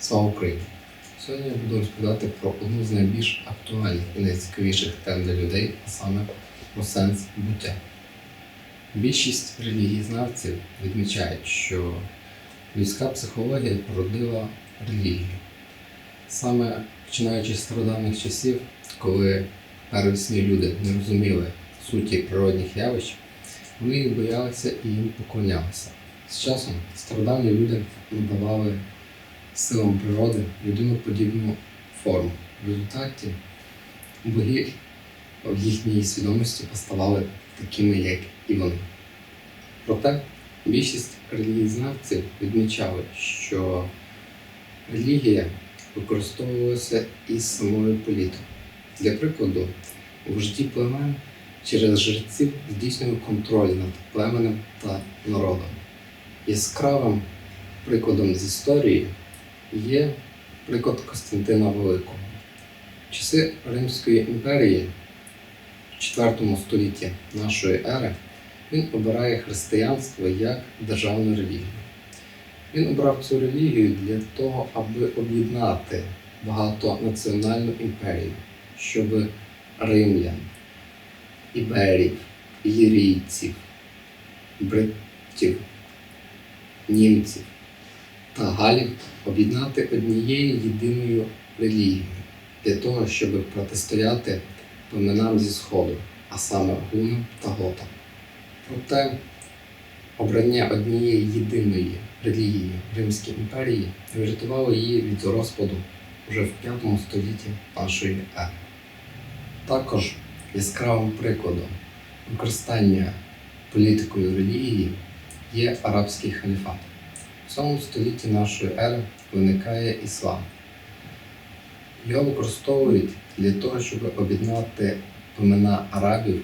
Слава Україні! Сьогодні я буду розповідати про одну з найбільш актуальних і найцікавіших тем для людей, а саме про сенс буття. Більшість релігієзнавців відмічають, що людська психологія породила релігію. Саме починаючи з стародавніх часів, коли первісні люди не розуміли суті природних явищ, вони їх боялися і їм поклонялися. З часом стародавні люди надавали силам природи людиноподібну форму. В результаті боги в їхній свідомості поставали такими, як і вони. Проте більшість релігієзнавців відмічали, що релігія використовувалася із самою політикою. Для прикладу, вожді племен через жреців здійснювали контроль над племенем та народом. Яскравим прикладом з історії є приклад Костянтина Великого. В часи Римської імперії в IV столітті нашої ери він обирає християнство як державну релігію. Він обрав цю релігію для того, аби об'єднати багатонаціональну імперію, щоб римлян, іберів, ілірійців, бритів, німців та галів об'єднати однією єдиною релігією для того, щоб протистояти племенам зі Сходу, а саме гунам та готам. Проте обрання однієї єдиної релігії Римській імперії врятувало її від розпаду вже в V столітті нашої ери. Також яскравим прикладом використання політикою релігії є арабський халіфат. В 7 столітті нашої ери виникає іслам. Його використовують для того, щоб об'єднати племена арабів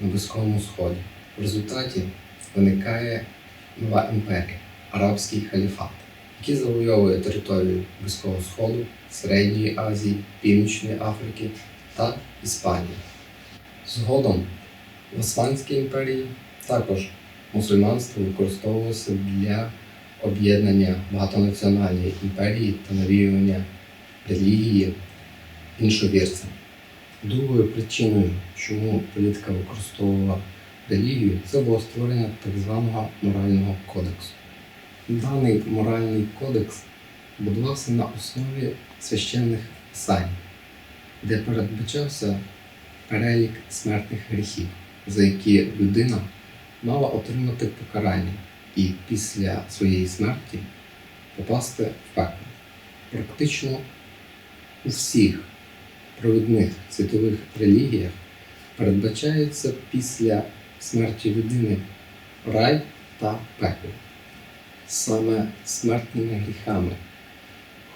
на Близькому Сході. В результаті виникає нова імперія Арабський халіфат, який завойовує територію Близького Сходу, Середньої Азії, Північної Африки та Іспанії. Згодом в Османській імперії також мусульманство використовувалося для об'єднання багатонаціональної імперії та навіювання релігії іншовірцям. Другою причиною, чому політика використовувала релігію, це було створення так званого морального кодексу. Даний моральний кодекс будувався на основі священних писань, де передбачався перелік смертних гріхів, за які людина мала отримати покарання і після своєї смерті попасти в пекло. Практично у всіх провідних світових релігіях передбачається після смерті людини рай та пекло. Саме смертними гріхами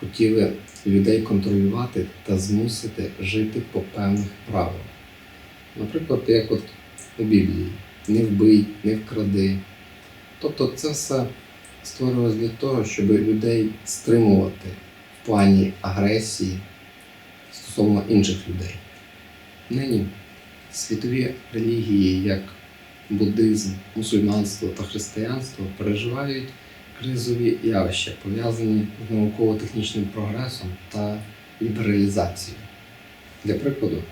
хотіли людей контролювати та змусити жити по певних правилах. Наприклад, як от у Біблії не вбий, не вкради. Тобто це все створювалося для того, щоб людей стримувати в плані агресії стосовно інших людей. Нині світові релігії, як буддизм, мусульманство та християнство, переживають кризові явища, пов'язані з науково-технічним прогресом та лібералізацією. Для прикладу,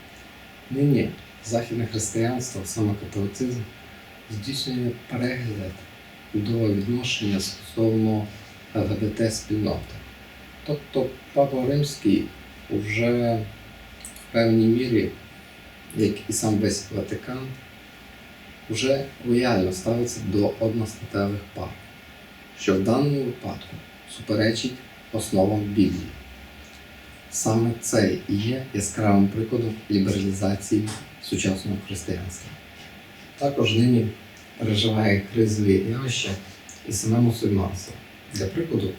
нині західне християнство, саме католицизм, здійснює перегляд до відношення стосовно ЛГБТ спільноти. Тобто Папа Римський вже в певній мірі, як і сам весь Ватикан, вже лояльно ставиться до одностатевих пар, що в даному випадку суперечить основам Біблії. Саме це і є яскравим прикладом лібералізації сучасного християнства. Також нині переживає кризові явища і саме мусульманство. Для прикладу,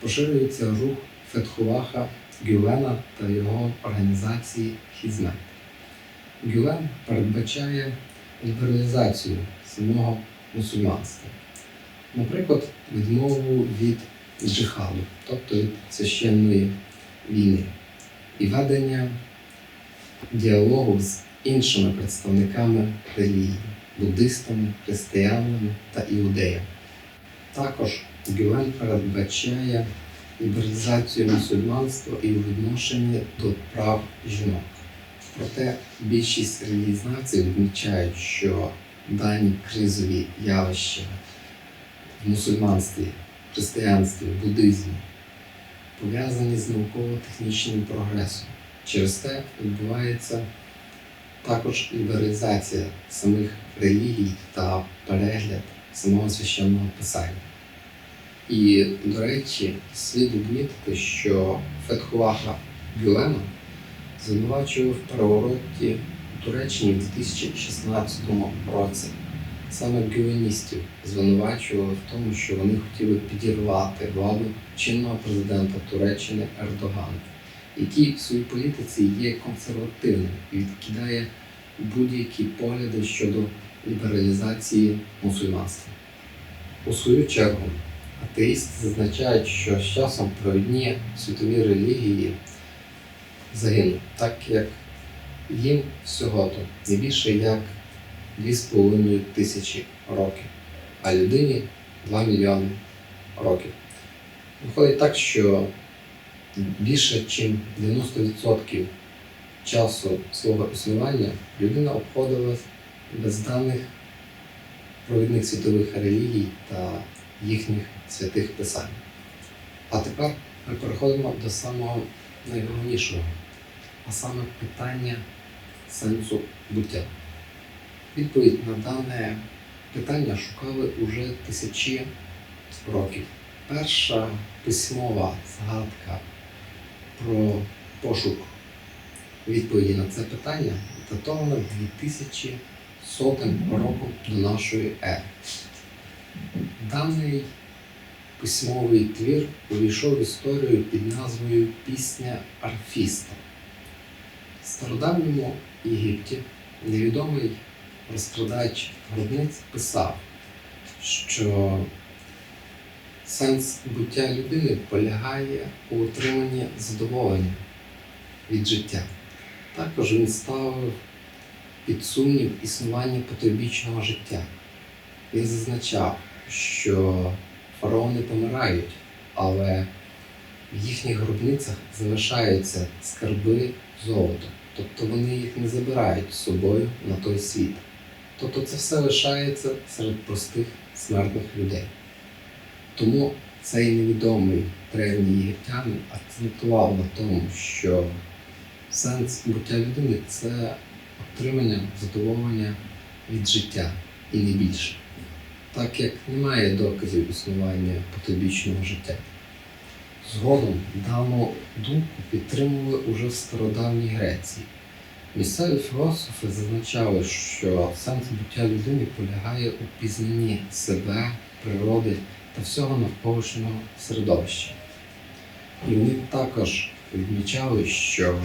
поширюється рух Фетхуваха Гюлена та його організації Хізмет. Гюлен передбачає лібералізацію самого мусульманства. Наприклад, відмову від джихаду, тобто від священної війни, і ведення діалогу з іншими представниками релігії буддистами, християнами та іудеями. Також Гюлен передбачає лібералізацію мусульманства і у відношенні до прав жінок. Проте більшість релігієзнавців відмічають, що дані кризові явища в мусульманстві, християнстві, буддизмі пов'язані з науково-технічним прогресом. Через те відбувається також лібералізація самих релігій та перегляд самого священного писання. І, до речі, слід відмітити, що Фетхуаха Гюлена звинувачував в перевороті у Туреччині в 2016 році. Саме гюленістів звинувачували в тому, що вони хотіли підірвати владу чинного президента Туреччини Ердогана, який в своїй політиці є консервативним і відкидає будь-які погляди щодо лібералізації мусульманства. У свою чергу, атеїсти зазначають, що з часом провідні світові релігії загинуть, так як їм всього то не більше як 2,5 тисячі років, а людині 2 мільйони років. Виходить так, що більше, ніж 90% часу свого існування людина обходилась без даних провідних світових релігій та їхніх святих писань. А тепер ми переходимо до самого найголовнішого, а саме питання сенсу буття. Відповідь на дане питання шукали уже тисячі років. Перша письмова згадка про пошук відповіді на це питання датована 2100 роком до нашої ери. Даний письмовий твір увійшов в історію під назвою Пісня Арфіста. В стародавньому Єгипті невідомий розкрадач гробниць писав, що сенс буття людини полягає у отриманні задоволення від життя. Також він ставив під сумнів існування потойбічного життя. Він зазначав, що фараони помирають, але в їхніх гробницях залишаються скарби золота. Тобто вони їх не забирають з собою на той світ. Тобто це все лишається серед простих смертних людей. Тому цей невідомий древній єгиптянин акцентував на тому, що сенс буття людини це отримання задоволення від життя і не більше, так як немає доказів існування потойбічного життя. Згодом дану думку підтримували уже в стародавній Греції. Місцеві філософи зазначали, що сенс буття людини полягає у пізнанні себе, природи та всього навколишнього середовища. І вони також відмічали, що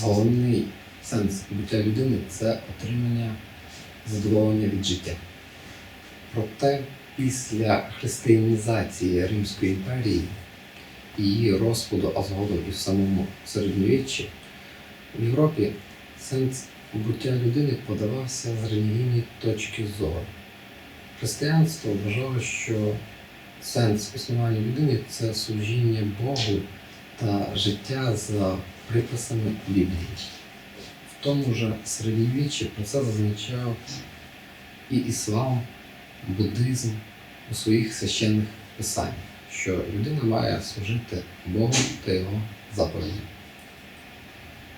головний сенс буття людини це отримання задоволення від життя. Проте після християнізації Римської імперії і її розпаду, а згодом і в самому середньовіччі, в Європі сенс буття людини подавався з релігійної точки зору. Християнство вважало, що сенс існування людини це служіння Богу та життя за приписами Біблії. В тому ж середньовіччі про це зазначав і іслам, буддизм у своїх священних писаннях, що людина має служити Богу та його заповідям.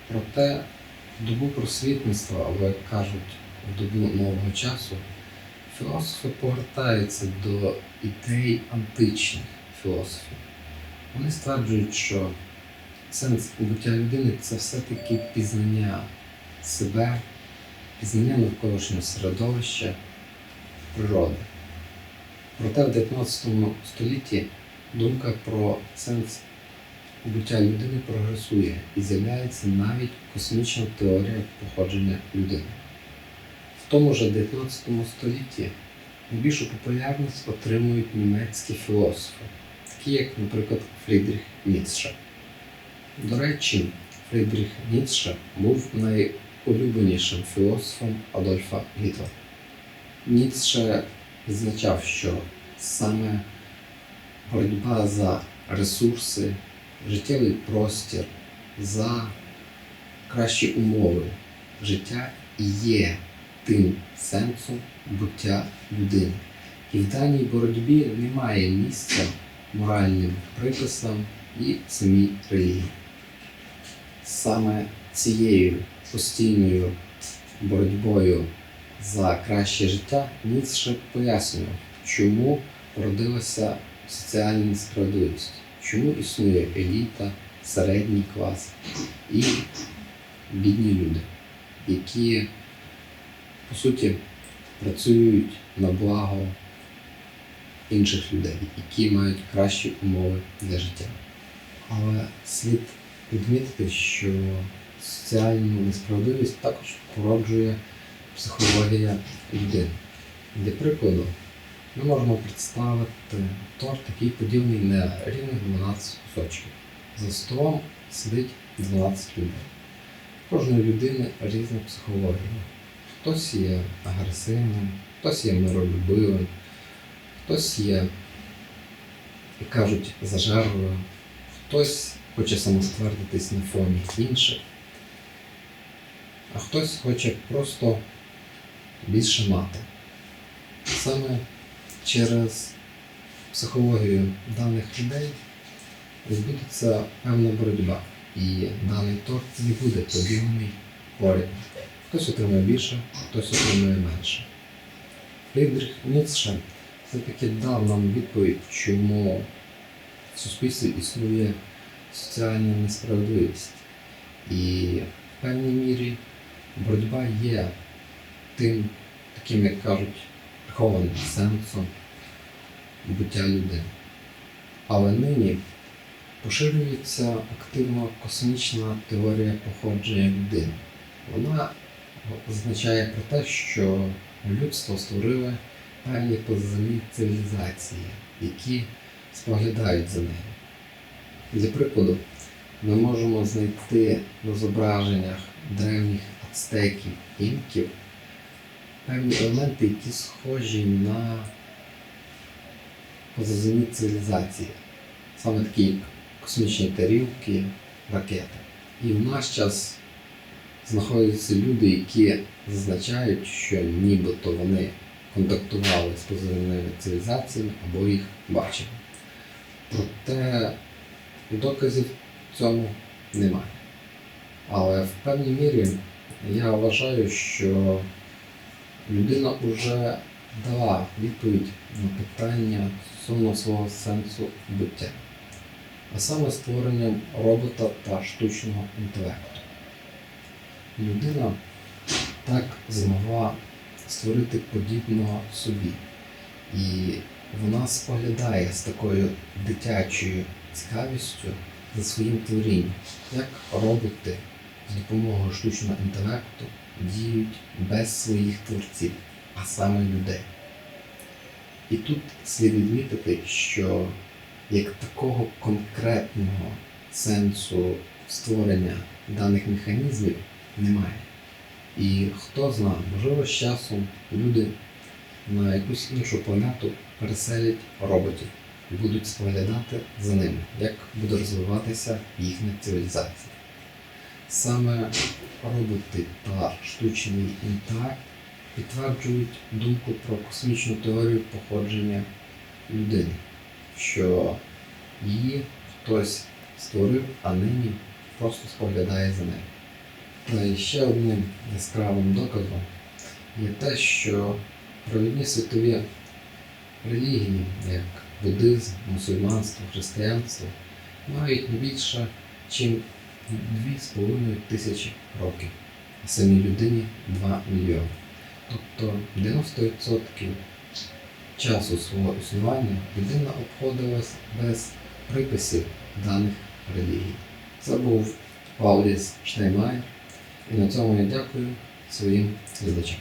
Проте в добу просвітництва, як кажуть, в добу нового часу, філософи повертаються до ідей античних філософів. Вони стверджують, що сенс буття людини це все-таки пізнання себе, пізнання навколишнього середовища, природи. Проте в 19 столітті думка про сенс буття людини прогресує і з'являється навіть космічна теорія походження людини. В тому ж 19 столітті найбільшу популярність отримують німецькі філософи, такі як, наприклад, Фрідріх Ніцше. До речі, Фрідріх Ніцше був найулюбленішим філософом Адольфа Гітлера. Ніцше відзначав, що саме боротьба за ресурси, життєвий простір, за кращі умови життя є тим сенсом буття людини. І в даній боротьбі немає місця моральним приписам і самій релігії. Саме цією постійною боротьбою за краще життя Ніцше пояснював, чому породилася соціальна несправедливість, чому існує еліта, середній клас і бідні люди, які по суті працюють на благо інших людей, які мають кращі умови для життя. Але слід відмітити, що соціальну несправедливість також породжує психологія людини. Для прикладу, ми можемо представити торт, який поділений на рівних 12 кусочків. За столом сидить 12 людей. Кожної людини різна психологія. Хтось є агресивним, хтось є миролюбивим, хтось є, як кажуть, зажерливим, хтось хоче самоствердитись на фоні інших, а хтось хоче просто більше мати. Саме через психологію даних людей відбудеться певна боротьба, і даний торт не буде поділений поряд. Хтось отримує більше, хтось отримує менше. Фрідріх Ніцше все-таки дав нам відповідь, чому в суспільстві існує соціальна несправедливість. І в певній мірі боротьба є тим, таким, як кажуть, прихованим сенсом буття людини. Але нині поширюється активно космічна теорія походження людини. Вона означає про те, що людство створили певні поземні цивілізації, які споглядають за нею. Для прикладу, ми можемо знайти на зображеннях древніх ацтеків, інків певні елементи, які схожі на позаземні цивілізації, саме такі космічні тарілки, ракети. І в наш час знаходяться люди, які зазначають, що нібито вони контактували з поземними цивілізаціями або їх бачили. Проте доказів цьому немає. Але в певній мірі я вважаю, що людина вже дала відповідь на питання стосовно свого сенсу буття, а саме створенням робота та штучного інтелекту. Людина так змогла створити подібного собі. І вона споглядає з такою дитячою цікавістю за своїм творінням, як роботи з допомогою штучного інтелекту діють без своїх творців, а саме людей. І тут слід відмітити, що як такого конкретного сенсу створення даних механізмів немає. І хто знає, можливо, з часом люди на якусь іншу планету переселять роботів і будуть споглядати за ними, як буде розвиватися їхня цивілізація. Саме роботи та штучний інтелект підтверджують думку про космічну теорію походження людини, що її хтось створив, а нині просто споглядає за нею. Та ще одним яскравим доказом є те, що провідні світові релігії, як буддизм, мусульманство, християнство, мають не більше, ніж 2,5 тисячі років, а самій людині 2 мільйони. Тобто 90% часу свого існування людина обходилась без приписів даних релігій. Це був Пауліс Штейнмайер. І на цьому я дякую своїм глядачам.